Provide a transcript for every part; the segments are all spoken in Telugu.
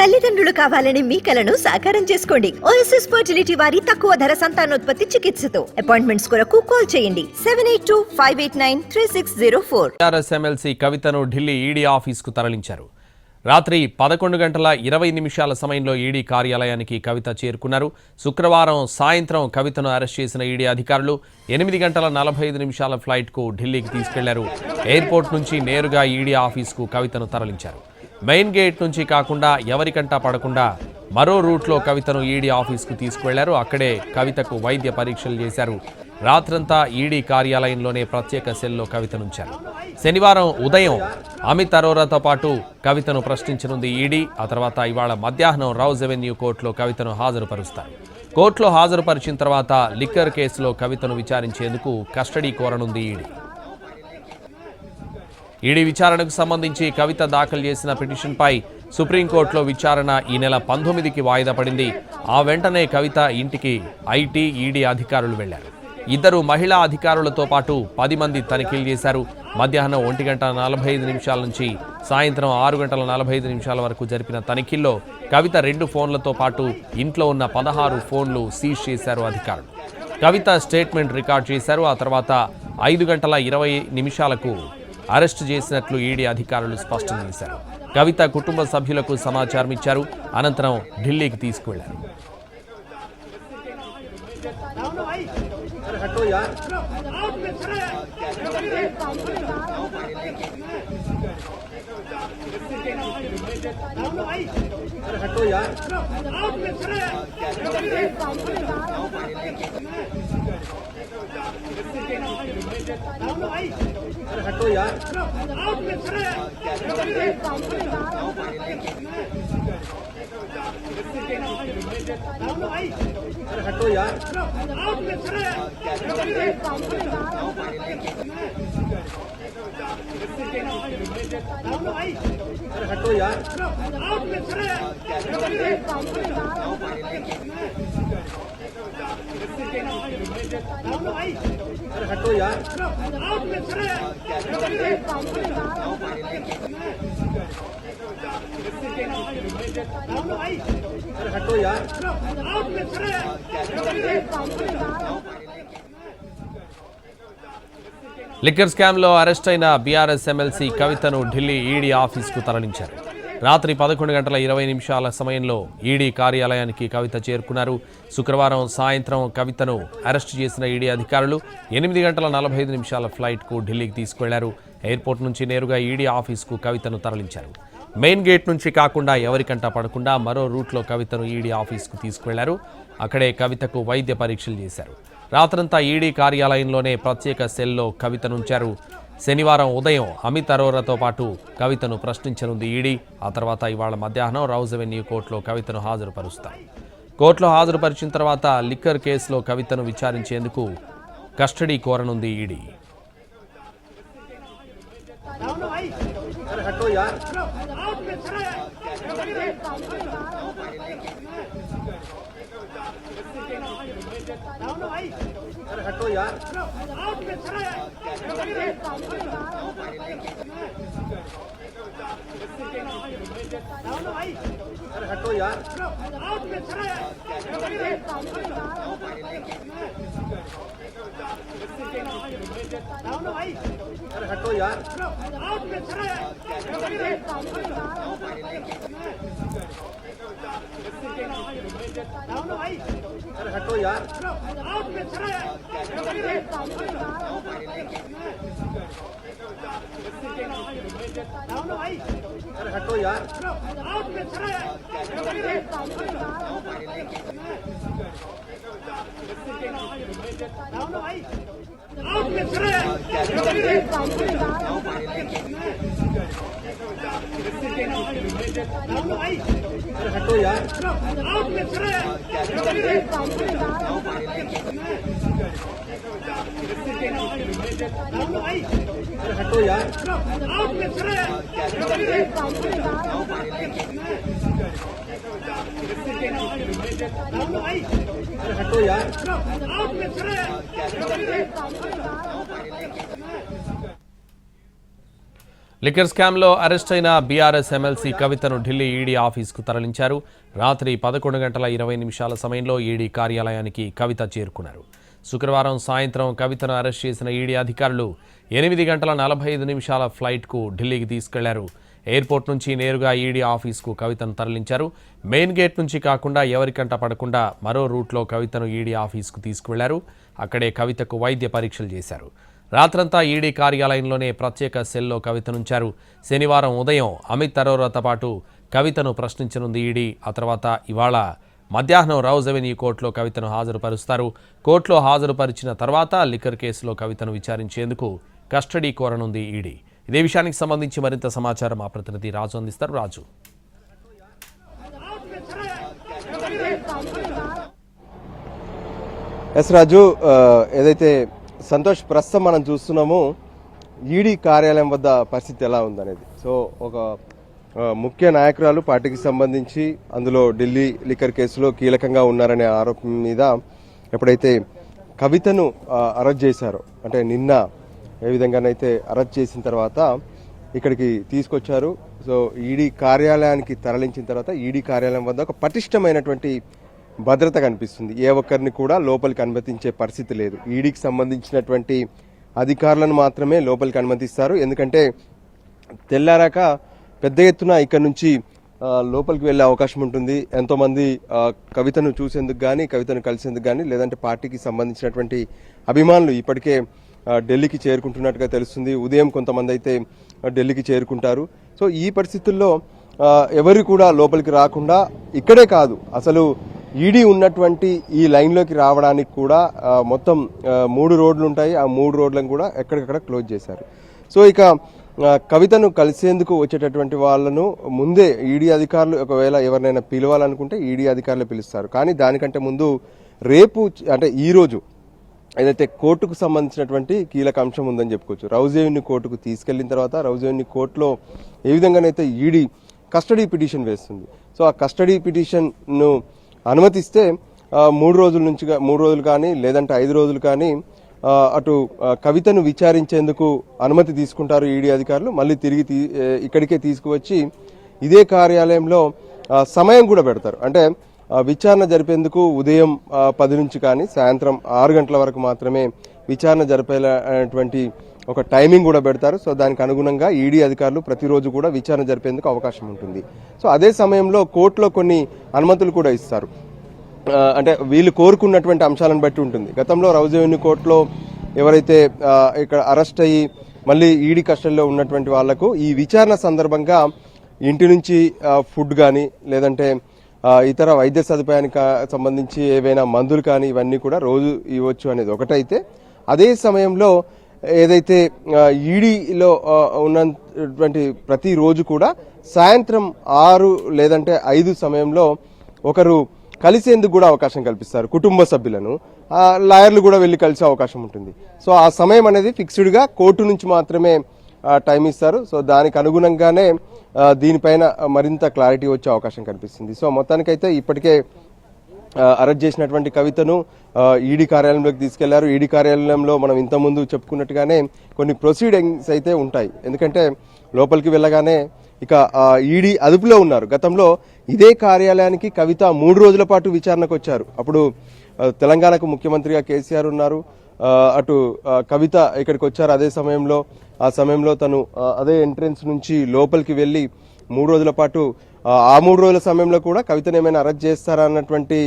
తల్లిదండ్రులు కావాలని మీ కలను సాకారం చేసుకోండి. ఓఎస్ఎస్ ఫర్టిలిటీ వారి తక్కువ ధర సంతానోత్పత్తి చికిత్సతో. అపాయింట్మెంట్స్ కొరకు కాల్ చేయండి. Seven eight two five eight nine three six zero four TRS MLC కవితను ఢిల్లీ ఈడీ ఆఫీస్కు తరలించారు. రాత్రి పదకొండు గంటల ఇరవై నిమిషాల సమయంలో ఈడీ కార్యాలయానికి కవిత చేరుకున్నారు. శుక్రవారం సాయంత్రం కవితను అరెస్ట్ చేసిన ఈడీ అధికారులు ఎనిమిది గంటల నలభై ఐదు నిమిషాల ఫ్లైట్కు ఢిల్లీకి తీసుకెళ్ళారు. ఎయిర్పోర్ట్ నుంచి నేరుగా ఈడీ ఆఫీస్కు కవితను తరలించారు. మెయిన్ గేట్ నుంచి కాకుండా ఎవరికంటా పడకుండా మరో రూట్లో కవితను ఈడీ ఆఫీస్కు తీసుకువెళ్ళారు. అక్కడే కవితకు వైద్య పరీక్షలు చేశారు. రాత్రంతా ఈడీ కార్యాలయంలోనే ప్రత్యేక సెల్లో కవితనుంచారు శనివారం ఉదయం అమిత్ అరోరాతో పాటు కవితను ప్రశ్నించనుంది ఈడీ. ఆ తర్వాత ఇవాళ మధ్యాహ్నం రౌజ్ అవెన్యూ కోర్టులో కవితను హాజరుపరుస్తారు. కోర్టులో హాజరుపరిచిన తర్వాత లిక్కర్ కేసులో కవితను విచారించేందుకు కస్టడీ కోరనుంది ఈడీ. ఈడీ విచారణకు సంబంధించి కవిత దాఖలు చేసిన పిటిషన్పై సుప్రీంకోర్టులో విచారణ ఈ నెల పంతొమ్మిదికి వాయిదా పడింది. ఆ వెంటనే కవిత ఇంటికి ఐటీ ఈడీ అధికారులు వెళ్ళారు. ఇద్దరు మహిళా అధికారులతో పాటు పది మంది తనిఖీలు చేశారు. మధ్యాహ్నం ఒంటి గంట నలభై ఐదు నిమిషాల నుంచి సాయంత్రం ఆరు గంటల నలభై ఐదు నిమిషాల వరకు జరిపిన తనిఖీల్లో కవిత రెండు ఫోన్లతో పాటు ఇంట్లో ఉన్న పదహారు ఫోన్లు సీజ్ చేశారు అధికారులు. కవిత స్టేట్మెంట్ రికార్డ్ చేశారు. ఆ తర్వాత ఐదు గంటల ఇరవై నిమిషాలకు అరెస్టు చేసినట్లు ఈడీ అధికారులు స్పష్టం చేశారు. కవిత కుటుంబ సభ్యులకు సమాచారం ఇచ్చారు. అనంతరం ఢిల్లీకి తీసుకువెళ్ళారు. हटो यार अरे हटो यार अरे हटो यार లిక్కర్ స్కామ్లో అరెస్ట్ అయిన బీఆర్ఎస్ ఎమ్మెల్సీ కవితను ఢిల్లీ ఈడీ ఆఫీస్కు తరలించారు. రాత్రి పదకొండు గంటల ఇరవై నిమిషాల సమయంలో ఈడీ కార్యాలయానికి కవిత చేరుకున్నారు. శుక్రవారం సాయంత్రం కవితను అరెస్ట్ చేసిన ఈడీ అధికారులు ఎనిమిది గంటల నలభై ఐదు నిమిషాల ఫ్లైట్కు ఢిల్లీకి తీసుకెళ్ళారు ఎయిర్పోర్ట్ నుంచి నేరుగా ఈడీ ఆఫీస్కు కవితను తరలించారు. మెయిన్ గేట్ నుంచి కాకుండా ఎవరికంటా పడకుండా మరో రూట్లో కవితను ఈడీ ఆఫీస్కు తీసుకువెళ్ళారు. అక్కడే కవితకు వైద్య పరీక్షలు చేశారు. రాత్రంతా ఈడీ కార్యాలయంలోనే ప్రత్యేక సెల్లో కవితనుంచారు శనివారం ఉదయం అమిత్ అరోరాతో పాటు కవితను ప్రశ్నించనుంది ఈడీ. ఆ తర్వాత ఇవాళ మధ్యాహ్నం రౌజ్ అవెన్యూ కోర్టులో కవితను హాజరుపరుస్తారు. కోర్టులో హాజరుపరిచిన తర్వాత లిక్కర్ కేసులో కవితను విచారించేందుకు కస్టడీ కోరనుంది ఈడీ. अरे हटो यार अरे हटो यार अरे हटो यार आउट में अरे हटो यार अरे हटो यार हटो यार हटो यार आप हटो यार లిక్కర్ స్కామ్లో అరెస్ట్ అయిన బీఆర్ఎస్ ఎమ్మెల్సీ కవితను ఢిల్లీ ఈడీ ఆఫీస్కు తరలించారు. రాత్రి పదకొండు గంటల ఇరవై నిమిషాల సమయంలో ఈడీ కార్యాలయానికి కవిత చేరుకున్నారు. శుక్రవారం సాయంత్రం కవితను అరెస్ట్ చేసిన ఈడీ అధికారులు ఎనిమిది గంటల నలభై ఐదు నిమిషాల ఫ్లైట్కు ఢిల్లీకి తీసుకెళ్ళారు. ఎయిర్పోర్ట్ నుంచి నేరుగా ఈడీ ఆఫీస్కు కవితను తరలించారు. మెయిన్ గేట్ నుంచి కాకుండా ఎవరికంట పడకుండా మరో రూట్లో కవితను ఈడీ ఆఫీస్కు తీసుకువెళ్ళారు. అక్కడే కవితకు వైద్య పరీక్షలు చేశారు. రాత్రంతా ఈడీ కార్యాలయంలోనే ప్రత్యేక సెల్లో కవితనుంచారు శనివారం ఉదయం అమిత్ అరోరాతో పాటు కవితను ప్రశ్నించనుంది ఈడీ. ఆ తర్వాత ఇవాళ మధ్యాహ్నం రౌజ్ అవెన్యూ కోర్టులో కవితను హాజరుపరుస్తారు. కోర్టులో హాజరుపరిచిన తర్వాత లిక్కర్ కేసులో కవితను విచారించేందుకు కస్టడీ కోరనుంది ఈడీ. ఇదే విషయానికి సంబంధించి మరింత సమాచారం మా ప్రతినిధి రాజు అందిస్తారు. రాజు. ఎస్ రాజు ఏదైతే సంతోష్ ప్రస్తుతం మనం చూస్తున్నామో ఈడీ కార్యాలయం వద్ద పరిస్థితి ఎలా ఉందనేది. సో ఒక ముఖ్య నాయకురాలు పార్టీకి సంబంధించి అందులో ఢిల్లీ లిక్కర్ కేసులో కీలకంగా ఉన్నారనే ఆరోపణ మీద ఎప్పుడైతే కవితను అరెస్ట్ చేశారో అంటే నిన్న ఏ విధంగానైతే అరెస్ట్ చేసిన తర్వాత ఇక్కడికి తీసుకొచ్చారు. సో ఈడీ కార్యాలయానికి తరలించిన తర్వాత ఈడీ కార్యాలయం వద్ద ఒక పటిష్టమైనటువంటి భద్రత కనిపిస్తుంది. ఏ ఒక్కరిని కూడా లోపలికి అనుమతించే పరిస్థితి లేదు. ఈడీకి సంబంధించినటువంటి అధికారులను మాత్రమే లోపలికి అనుమతిస్తారు. ఎందుకంటే తెల్లారాక పెద్ద ఎత్తున ఇక్కడ నుంచి లోపలికి వెళ్ళే అవకాశం ఉంటుంది. ఎంతోమంది కవితను చూసేందుకు కానీ కవితను కలిసేందుకు కానీ లేదంటే పార్టీకి సంబంధించినటువంటి అభిమానులు ఇప్పటికే ఢిల్లీకి చేరుకుంటున్నట్టుగా తెలుస్తుంది. ఉదయం కొంతమంది అయితే ఢిల్లీకి చేరుకుంటారు. సో ఈ పరిస్థితుల్లో ఎవరు కూడా లోపలికి రాకుండా ఇక్కడే కాదు అసలు ఈడీ ఉన్నటువంటి ఈ లైన్లోకి రావడానికి కూడా మొత్తం మూడు రోడ్లు ఉంటాయి. ఆ మూడు రోడ్లను కూడా ఎక్కడికక్కడ క్లోజ్ చేశారు. సో ఇక కవితను కలిసేందుకు వచ్చేటటువంటి వాళ్ళను ముందే ఈడీ అధికారులు ఒకవేళ ఎవరినైనా పిలవాలనుకుంటే ఈడీ అధికారులు పిలుస్తారు. కానీ దానికంటే ముందు రేపు అంటే ఈరోజు ఏదైతే కోర్టుకు సంబంధించినటువంటి కీలక అంశం ఉందని చెప్పుకోవచ్చు. రౌజేవిని కోర్టుకు తీసుకెళ్ళిన తర్వాత రౌజేవిని కోర్టులో ఏ విధంగానైతే ఈడీ కస్టడీ పిటిషన్ వేస్తుంది. సో ఆ కస్టడీ పిటిషన్ను అనుమతిస్తే మూడు రోజుల నుంచి మూడు రోజులు కానీ లేదంటే ఐదు రోజులు కానీ అటు కవితను విచారించేందుకు అనుమతి తీసుకుంటారు ఈడీ అధికారులు. మళ్ళీ తిరిగి తీ- ఇక్కడికే తీసుకువచ్చి ఇదే కార్యాలయంలో సమయం కూడా పెడతారు. అంటే విచారణ జరిపేందుకు ఉదయం పది నుంచి కానీ సాయంత్రం ఆరు గంటల వరకు మాత్రమే విచారణ జరిపేటువంటి ఒక టైమింగ్ కూడా పెడతారు. సో దానికి అనుగుణంగా ఈడీ అధికారులు ప్రతిరోజు కూడా విచారణ జరిపేందుకు అవకాశం ఉంటుంది. సో అదే సమయంలో కోర్టులో కొన్ని అనుమతులు కూడా ఇస్తారు. అంటే వీళ్ళు కోరుకున్నటువంటి అంశాలను బట్టి ఉంటుంది. గతంలో రౌజవెన్యూ కోర్టులో ఎవరైతే ఇక్కడ అరెస్ట్ అయ్యి మళ్ళీ ఈడీ కస్టడీలో ఉన్నటువంటి వాళ్ళకు ఈ విచారణ సందర్భంగా ఇంటి నుంచి ఫుడ్ కానీ లేదంటే ఇతర వైద్య సదుపాయానికి సంబంధించి ఏవైనా మందులు కానీ ఇవన్నీ కూడా రోజు ఇవ్వచ్చు అనేది ఒకటైతే. అదే సమయంలో ఏదైతే ఈడీలో ఉన్నటువంటి ప్రతిరోజు కూడా సాయంత్రం ఆరు లేదంటే ఐదు సమయంలో ఒకరు కలిసేందుకు కూడా అవకాశం కల్పిస్తారు కుటుంబ సభ్యులను. లాయర్లు కూడా వెళ్ళి కలిసే అవకాశం ఉంటుంది. సో ఆ సమయం అనేది ఫిక్స్డ్గా కోర్టు నుంచి మాత్రమే టైం ఇస్తారు. సో దానికి అనుగుణంగానే దీనిపైన మరింత క్లారిటీ వచ్చే అవకాశం కనిపిస్తుంది. సో మొత్తానికైతే ఇప్పటికే అరెస్ట్ చేసినటువంటి కవితను ఈడీ కార్యాలయంలోకి తీసుకెళ్ళారు. ఈడీ కార్యాలయంలో మనం ఇంతకుముందు చెప్పుకున్నట్టుగానే కొన్ని ప్రొసీడింగ్స్ అయితే ఉంటాయి. ఎందుకంటే లోపలికి వెళ్ళగానే ఇక ఈడీ అదుపులో ఉన్నారు. గతంలో ఇదే కార్యాలయానికి కవిత మూడు రోజుల పాటు విచారణకు వచ్చారు. అప్పుడు తెలంగాణకు ముఖ్యమంత్రిగా కేసీఆర్ ఉన్నారు. అటు కవిత ఇక్కడికి వచ్చారు అదే సమయంలో. ఆ సమయంలో తను అదే ఎంట్రన్స్ నుంచి లోపలికి వెళ్ళి మూడు రోజుల పాటు ఆ, మూడు రోజుల సమయంలో కూడా కవితను ఏమైనా అరెస్ట్ చేస్తారా అన్నటువంటి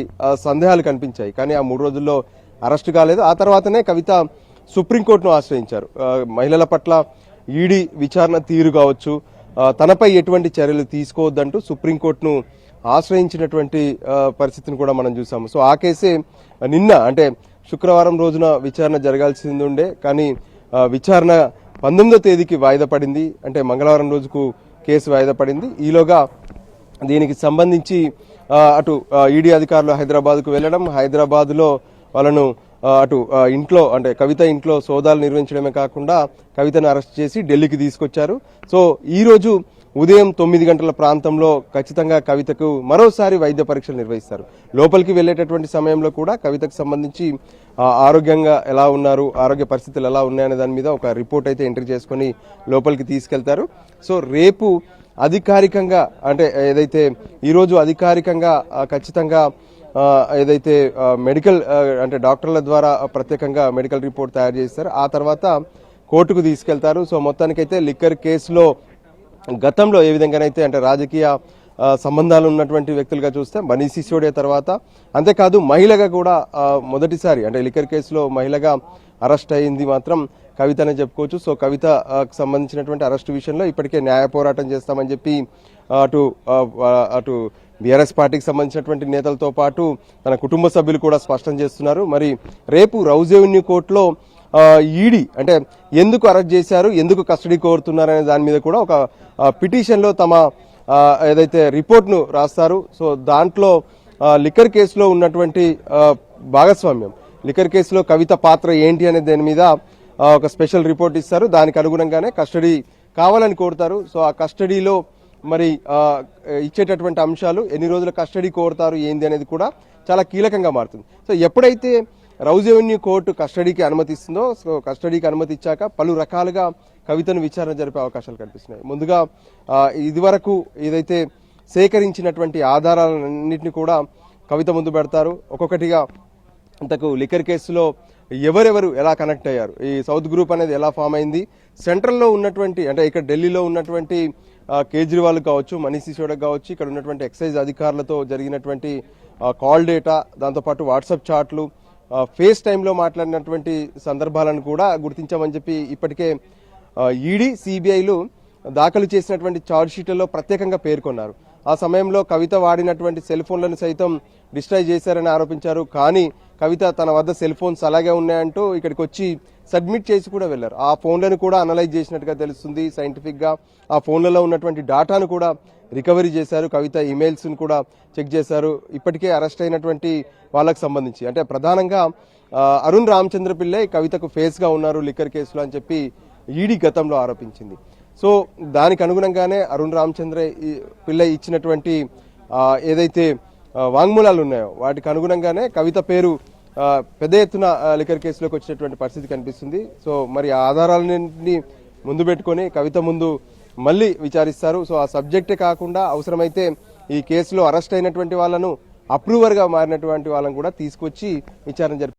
సందేహాలు కనిపించాయి. కానీ ఆ మూడు రోజుల్లో అరెస్ట్ కాలేదు. ఆ తర్వాతనే కవిత సుప్రీంకోర్టును ఆశ్రయించారు. మహిళల పట్ల ఈడీ విచారణ తీరు కావచ్చు తనపై ఎటువంటి చర్యలు తీసుకోవద్దంటూ సుప్రీంకోర్టును ఆశ్రయించినటువంటి పరిస్థితిని కూడా మనం చూసాము. సో ఆ కేసే నిన్న అంటే శుక్రవారం రోజున విచారణ జరగాల్సింది ఉండే కానీ విచారణ పంతొమ్మిదో తేదీకి వాయిదా పడింది. అంటే మంగళవారం రోజుకు కేసు వాయిదా పడింది. ఈలోగా దీనికి సంబంధించి అటు ఈడీ అధికారులు హైదరాబాద్కు వెళ్ళడం హైదరాబాద్లో వాళ్ళను అటు ఇంట్లో అంటే కవిత ఇంట్లో సోదాలు నిర్వహించడమే కాకుండా కవితను అరెస్ట్ చేసి ఢిల్లీకి తీసుకొచ్చారు. సో ఈరోజు ఉదయం తొమ్మిది గంటల ప్రాంతంలో ఖచ్చితంగా కవితకు మరోసారి వైద్య పరీక్షలు నిర్వహిస్తారు. లోపలికి వెళ్ళేటటువంటి సమయంలో కూడా కవితకు సంబంధించి ఆరోగ్యంగా ఎలా ఉన్నారు ఆరోగ్య పరిస్థితులు ఎలా ఉన్నాయనే దాని మీద ఒక రిపోర్ట్ అయితే ఎంట్రీ చేసుకొని లోపలికి తీసుకెళ్తారు. సో రేపు అధికారికంగా అంటే ఏదైతే ఈరోజు అధికారికంగా ఖచ్చితంగా ఏదైతే మెడికల్ అంటే డాక్టర్ల ద్వారా ప్రత్యేకంగా మెడికల్ రిపోర్ట్ తయారు చేస్తారు. ఆ తర్వాత కోర్టుకు తీసుకెళ్తారు. సో మొత్తానికైతే లిక్కర్ కేసులో గతంలో ఏ విధంగానైతే అంటే రాజకీయ సంబంధాలు ఉన్నటువంటి వ్యక్తులుగా చూస్తే బనీ సిసోడే తర్వాత అంతేకాదు మహిళగా కూడా మొదటిసారి అంటే లిక్కర్ కేసులో మహిళగా అరెస్ట్ అయింది మాత్రం కవిత అనే చెప్పుకోవచ్చు. సో కవిత సంబంధించినటువంటి అరెస్ట్ విషయంలో ఇప్పటికే న్యాయ పోరాటం చేస్తామని చెప్పి అటు అటు బీఆర్ఎస్ పార్టీకి సంబంధించినటువంటి నేతలతో పాటు తన కుటుంబ సభ్యులు కూడా స్పష్టం చేస్తున్నారు. మరి రేపు రౌజ్ కోర్టులో ఈడీ అంటే ఎందుకు అరెస్ట్ చేశారు ఎందుకు కస్టడీ కోరుతున్నారు అనే దాని మీద కూడా ఒక పిటిషన్లో తమ ఏదైతే రిపోర్ట్ను రాస్తారు. సో దాంట్లో లిక్కర్ కేసులో ఉన్నటువంటి భాగస్వామ్యం లిక్కర్ కేసులో కవిత పాత్ర ఏంటి అనే దాని మీద ఒక స్పెషల్ రిపోర్ట్ ఇస్తారు. దానికి అనుగుణంగానే కస్టడీ కావాలని కోరుతారు. సో ఆ కస్టడీలో మరి ఇచ్చేటటువంటి అంశాలు ఎన్ని రోజుల కస్టడీ కోరుతారు ఏంది అనేది కూడా చాలా కీలకంగా మారుతుంది. సో ఎప్పుడైతే రౌజ్ రెవెన్యూ కోర్టు కస్టడీకి అనుమతిస్తుందో సో కస్టడీకి అనుమతి ఇచ్చాక పలు రకాలుగా కవితను విచారణ జరిపే అవకాశాలు కనిపిస్తున్నాయి. ముందుగా ఇదివరకు ఏదైతే సేకరించినటువంటి ఆధారాలన్నింటినీ కూడా కవిత ముందు పెడతారు. ఒక్కొక్కటిగా ఇంతకు లిక్కర్ కేసులో ఎవరెవరు ఎలా కనెక్ట్ అయ్యారు? ఈ సౌత్ గ్రూప్ అనేది ఎలా ఫామ్ అయింది? సెంట్రల్లో ఉన్నటువంటి అంటే ఇక్కడ ఢిల్లీలో ఉన్నటువంటి కేజ్రీవాల్ కావచ్చు మనీష్ సిసోడక్ కావచ్చు ఇక్కడ ఉన్నటువంటి ఎక్సైజ్ అధికారులతో జరిగినటువంటి కాల్ డేటా దాంతోపాటు వాట్సాప్ చాట్లు ఫేస్ టైంలో మాట్లాడినటువంటి సందర్భాలను కూడా గుర్తించామని చెప్పి ఇప్పటికే ఈడీ సిబిఐలు దాఖలు చేసినటువంటి ఛార్జ్ షీట్లలో ప్రత్యేకంగా పేర్కొన్నారు. ఆ సమయంలో కవిత వాడినటువంటి సెల్ ఫోన్లను సైతం డిస్ట్రాయ్ చేశారని ఆరోపించారు. కానీ కవిత తన వద్ద సెల్ ఫోన్స్ అలాగే ఉన్నాయంటూ ఇక్కడికి వచ్చి సబ్మిట్ చేసి కూడా వెళ్ళారు ఆ ఫోన్లను కూడా అనలైజ్ చేసినట్టుగా తెలుస్తుంది సైంటిఫిక్గా. ఆ ఫోన్లలో ఉన్నటువంటి డాటాను కూడా రికవరీ చేశారు. కవిత ఇమెయిల్స్ను కూడా చెక్ చేశారు. ఇప్పటికే అరెస్ట్ అయినటువంటి వాళ్ళకు సంబంధించి. అంటే ప్రధానంగా అరుణ్ రామచంద్ర పిల్లే కవితకు ఫేస్గా ఉన్నారు లిక్కర్ కేసులో అని చెప్పి ఈడీ గతంలో ఆరోపించింది. సో దానికి అనుగుణంగానే అరుణ్ రామచంద్ర ఈ- పిల్లై ఇచ్చినటువంటి ఏదైతే వాంగ్మూలాలు ఉన్నాయో వాటికి అనుగుణంగానే కవిత పేరు పెద్ద ఎత్తున లిక్కర్ కేసులోకి వచ్చినటువంటి పరిస్థితి కనిపిస్తుంది. సో మరి ఆధారాలన్నింటినీ ముందు పెట్టుకొని కవిత ముందు మళ్ళీ విచారిస్తారు. సో ఆ సబ్జెక్టే కాకుండా అవసరమైతే ఈ కేసులో అరెస్ట్ అయినటువంటి వాళ్ళను అప్రూవర్గా మారినటువంటి వాళ్ళను కూడా తీసుకొచ్చి విచారణ జరిపి